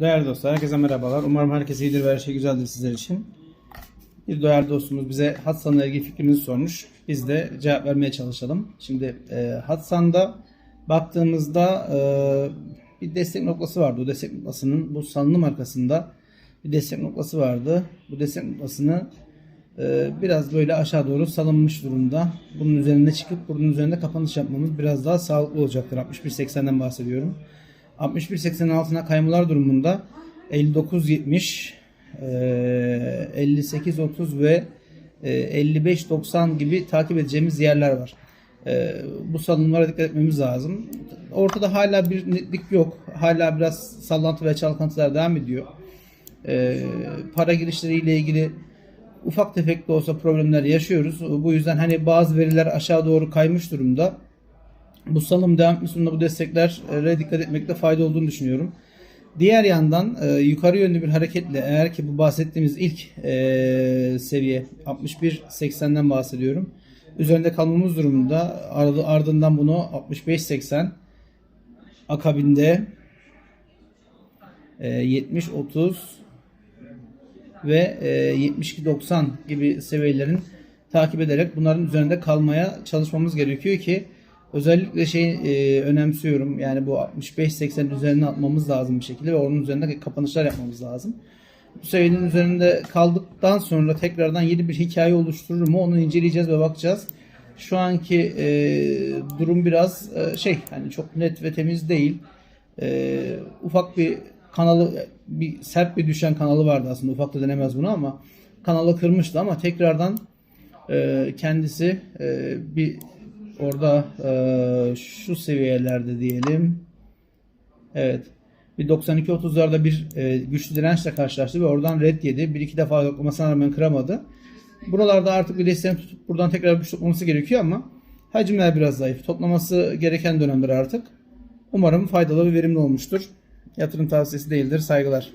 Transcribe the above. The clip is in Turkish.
Değerli dostlar, herkese merhabalar. Umarım herkes iyidir ve her şey güzeldir sizler için. Bir değerli dostumuz bize Hatsan'la ilgili fikrimizi sormuş. Biz de cevap vermeye çalışalım. Şimdi e, Hatsan'da baktığımızda e, bir destek noktası vardı. O destek noktasının bu salınım arkasında bir destek noktası vardı. Bu destek noktasını e, biraz böyle aşağı doğru salınmış durumda. Bunun üzerinde çıkıp bunun üzerinde kapanış yapmamız biraz daha sağlıklı olacaktır. 61.80'den bahsediyorum. 61.80'in altına kaymalar durumunda 59.70 e, 58.30 ve e, 55.90 gibi takip edeceğimiz yerler var. E, Bu salınımlara dikkat etmemiz lazım. Ortada hala bir netlik yok. Hala biraz sallantı ve çalkantılar devam ediyor. E, Para girişleriyle ilgili ufak tefek de olsa problemler yaşıyoruz. Bu yüzden hani bazı veriler aşağı doğru kaymış durumda. Bu salım devam etmesinde bu desteklere dikkat etmekte fayda olduğunu düşünüyorum. Diğer yandan e, yukarı yönlü bir hareketle eğer ki bu bahsettiğimiz ilk e, seviye 61.80'den bahsediyorum. Üzerinde kalmamız durumunda ardı- ardından bunu 65.80 akabinde e, 70.30 ve e, 72-90 gibi seviyelerin takip ederek bunların üzerinde kalmaya çalışmamız gerekiyor ki özellikle şey e, önemsiyorum yani bu 65-80 üzerine atmamız lazım bir şekilde ve onun üzerinde kapanışlar yapmamız lazım. Bu seviyenin üzerinde kaldıktan sonra tekrardan yeni bir hikaye oluşturur mu onu inceleyeceğiz ve bakacağız. Şu anki e, durum biraz e, şey hani çok net ve temiz değil. E, ufak bir kanalı bir sert bir düşen kanalı vardı aslında ufak da denemez bunu ama kanalı kırmıştı ama tekrardan e, kendisi e, bir orada e, şu seviyelerde diyelim evet bir 92-30'larda bir e, güçlü dirençle karşılaştı ve oradan red yedi. Bir iki defa yoklamasına rağmen kıramadı. Buralarda artık bir desteğini tutup buradan tekrar güç toplaması gerekiyor ama hacimler biraz zayıf. Toplaması gereken dönemler artık. Umarım faydalı ve verimli olmuştur. Yatırım tavsiyesi değildir. Saygılar.